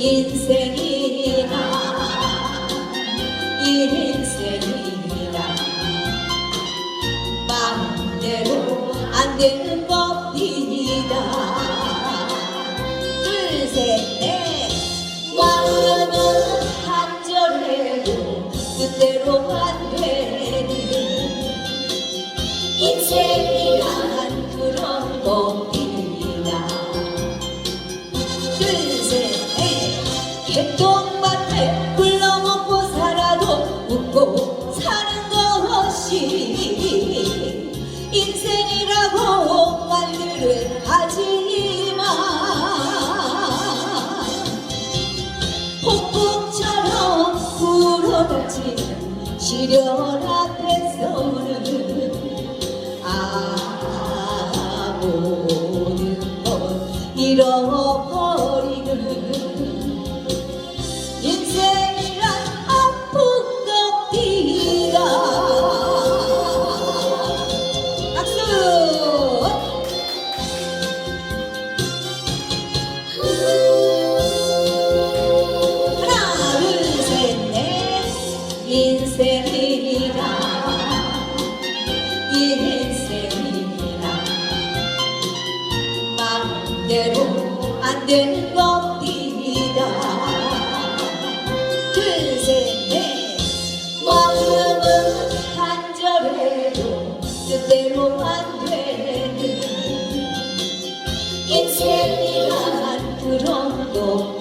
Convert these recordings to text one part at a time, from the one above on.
인생이라 밭에 굴러먹고 살아도 웃고 사는 것이 인생이라고 말들을 하지마 폭풍처럼 불어닥치는 시련 앞에서는 아 모든 것 잃어버리는 인생이라. 인생이라. 마음대로 안 되는 것이다. 둘셋넷 마음은 간절해도 뜻대로 안 되는. 인생이란 그런 것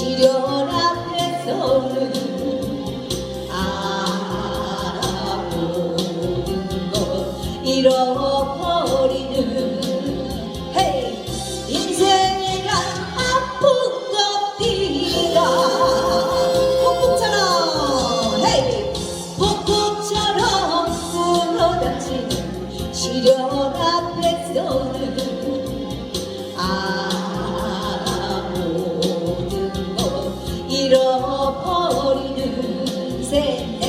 시련 앞에서는 알아보는 것 잃어버리는 hey! 인생이란 아픈 것들이라 폭풍처럼 hey! 폭풍처럼 쓰러다치는 시련 앞에서는 아 덮어버리는 새